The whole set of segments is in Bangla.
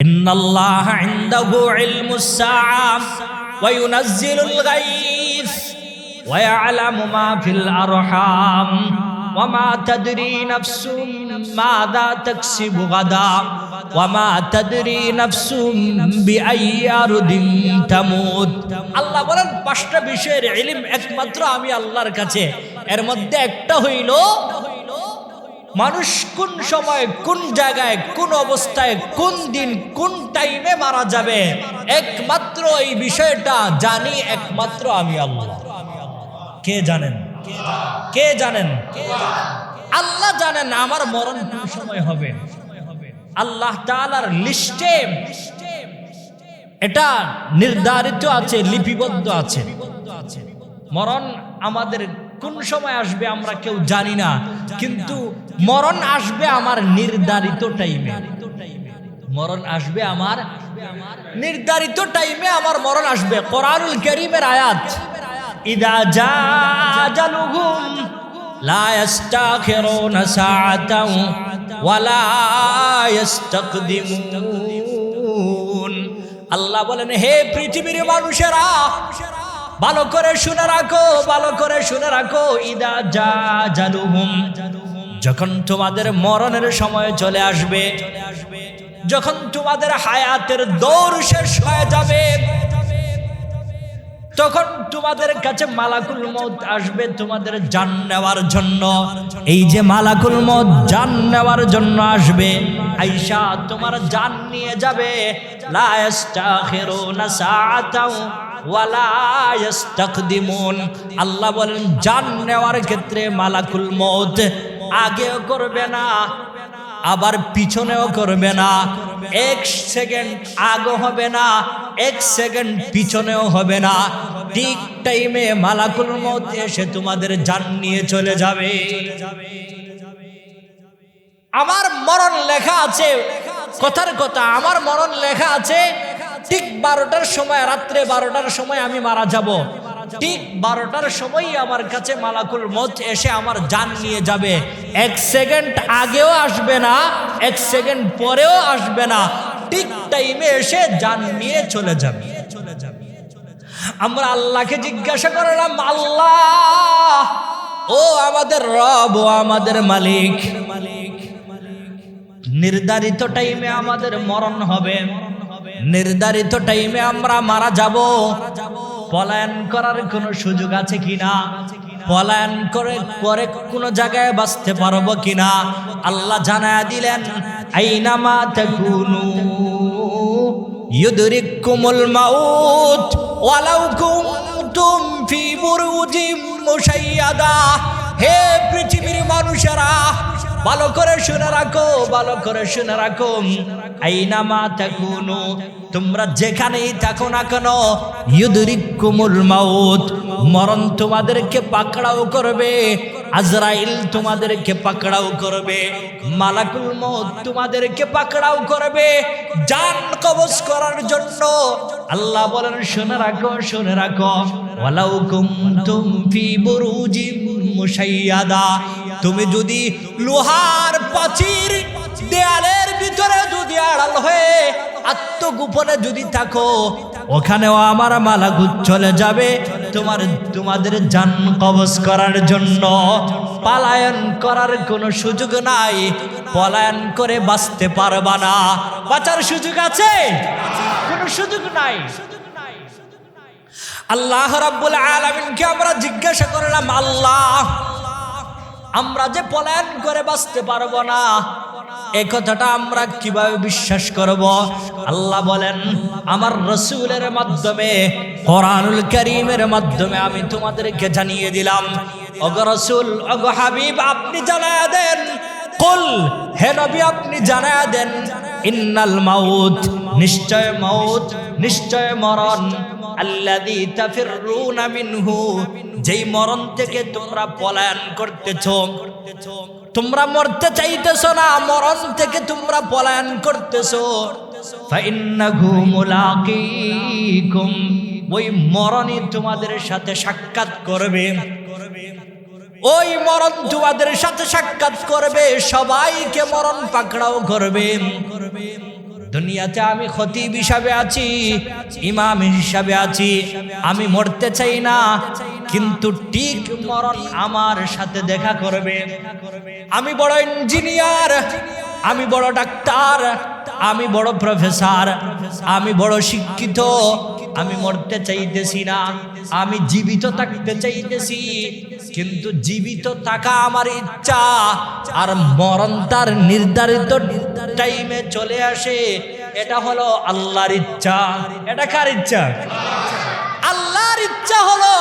إن الله عنده علم الساعة وينزل الغيث ويعلم ما في الأرحام وما تدري نفس ماذا تكسب غدا وما تدري نفس بأي أرض تموت আল্লাহ বলেন পাঁচটা বিষয়ের ইলম একমাত্র আমি আল্লাহর কাছে এর মধ্যে একটা হইল মানুষ কোন সময় কোন জায়গায়, কোন অবস্থায়, কোন দিন, কোন টাইমে মারা যাবে? একমাত্র এই বিষয়টা জানি, একমাত্র আমি আল্লাহ। কে জানেন? কে জানেন? আল্লাহ জানেন আমার মরণ কোন সময় হবে। আল্লাহ তাআলার লিস্টে এটা নির্ধারিত আছে, লিপিবদ্ধ আছে। মরণ আমাদের কোন সময় আসবে আমরা কেউ জানি না, কিন্তু মরণ আসবে আমার নির্ধারিত টাইমে মরণ আসবে আমার নির্ধারিত টাইমে আমার মরণ আসবে। কোরআনুল করিমের আয়াত, ইদা জাজালুহুম লা ইস্তাখিরুনা সাআতাও ওয়ালা ইস্তাকদিমুন। আল্লাহ বলেন, হে পৃথিবীর মানুষেরা ভালো করে শুনে রাখো, ভালো করে শুনে রাখো, ইদা যা জালুহুম। যখন তোমাদের মরণের সময় চলে আসবে, যখন তোমাদের হায়াতের দৌড় শেষ হয়ে যাবে, তখন তোমাদের কাছে মালাকুল মত আসবে তোমাদের জান নেওয়ার জন্য। এই যে মালাকুল মত জান নেওয়ার জন্য আসবে, আইসা তোমার জান নিয়ে যাবে সাআতাও ওয়ালা ইস্তাকদিমুন। আল্লাহ বলেন, জান নেওয়ার ক্ষেত্রে মালাকুল মত আগেও করবে না, আবার পিছনেও করবে না। এক সেকেন্ড আগে হবে না, এক সেকেন্ড পিছনেও হবে না। ঠিক টাইমে মালাকুল মত এসে তোমাদের জান নিয়ে চলে যাবে। আমার মরণ লেখা আছে কথার কথা, আমার মরণ লেখা আছে, ঠিক বারোটার সময়, রাত্রে বারোটার সময় আমি মারা যাব। ঠিক বারোটার সময়ই আমার কাছে মালাকুল মত এসে আমার জান নিয়ে যাবে। এক সেকেন্ড আগেও আসবে না, এক সেকেন্ড পরেও আসবে না, ঠিক টাইমে এসে জান নিয়ে চলে যাবে। আমরা আল্লাহকে জিজ্ঞাসা করলাম, আল্লাহ, ও আমাদের রব, ও আমাদের মালিক মালিক নির্ধারিত টাইমে আমাদের মরণ হবে। নির্ধারিত টাইমে আমরা মারা যাব। পলায়ন করার কোনো সুযোগ আছে কিনা? পলায়ন করে পরে কোনো জায়গায় বাঁচতে পারব কিনা? আল্লাহ জানায় দিলেন আইনামা তাকুনু ইউদরিকুমুল মাউত ওয়ালাউ কুনতুম ফি বুরুজিম মুশাইয়াদা। হে পৃথিবীর মানুষেরা ভালো করে শুনে রাখো, ভালো করে শুনে রাখো। আইনামা তাকুনু, তোমরা যেখানেই থাকো না কেন, ইউদরিকুমুল মাউত, মরণ তোমাদেরকে পাকড়াও করবে, আজরাইল তোমাদেরকে পাকড়াও করবে, মালাকুল মউত তোমাদেরকে পাকড়াও করবে জান কবজ করার জন্য। আল্লাহ বলেন, শুনে রাখো শুনে রাখো। ওয়ালাউ কুনতুম ফি বুরুজিম মুশাইয়াদা তুমি যদি লোহার প্রাচীর দেয়ালের ভিতরে যদি আড়াল হয়ে আত্মগোপনে যদি থাকো, ওখানেও আমার মালাকুত চলে যাবে তোমার, তোমাদের জান কবজ করার জন্য। পালায়ন করার কোনো সুযোগ নাই, পলায়ন করে বাঁচতে পারবা না। বাঁচার সুযোগ আছে? কোনো সুযোগ নাই। আল্লাহ রাব্বুল আলামিনকে আমরা জিজ্ঞাসা করলাম, আল্লাহ আমরা যে পলায়ন করে বাঁচতে পারব না, এ কথাটা আমরা কীভাবে বিশ্বাস করব? আল্লাহ বলেন, আমার রসুলের মাধ্যমে, কোরআনুল করিমের মাধ্যমে আমি তোমাদেরকে জানিয়ে দিলাম অগ রসুল অগ হাবিব, আপনি জানায়া দেন, কুল, হে নবী, আপনি জানায়া দেন, ইন্নাল মাউত, নিশ্চয় মাউত, নিশ্চয় মরণ, আল্লাযী তাফিরুনা মিনহু যেই মরণ থেকে তোমরা পলায়ন করতেছো, তোমরা মরতে চাইতেছো না, মরণ থেকে তোমরা পলায়ন করতেছো। ওই মরণই তোমাদের সাথে সাক্ষাৎ করবে। ওই মরণ তোমাদের সাথে সাক্ষাৎ করবে, সবাইকে মরণ পাকড়াও করবে। দুনিয়াতে আমি খতিব হিসাবে আছি, ইমাম হিসাবে আছি, আমি মরতে চাই না কিন্তু ঠিক মরণ আমার সাথে দেখা করবে। আমি বড় ইঞ্জিনিয়ার, আমি বড় ডাক্তার, আমি বড় প্রফেসর, আমি বড় শিক্ষিত, আমি মরতে চাইতেছি না, আমি জীবিত থাকতে চাইতেছি, কিন্তু জীবিত থাকা আমার ইচ্ছা, আর মরণ তার নির্ধারিত টাইমে চলে আসে, এটা হলো আল্লাহর ইচ্ছা। এটা কার ইচ্ছা? আল্লাহর ইচ্ছা হলো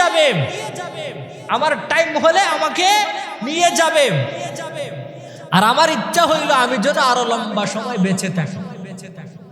যাবে। আমার টাইম হলে আমাকে নিয়ে যাবে। আর আমার ইচ্ছা হইল আমি যেন আরও লম্বা সময় বেঁচে থাকি।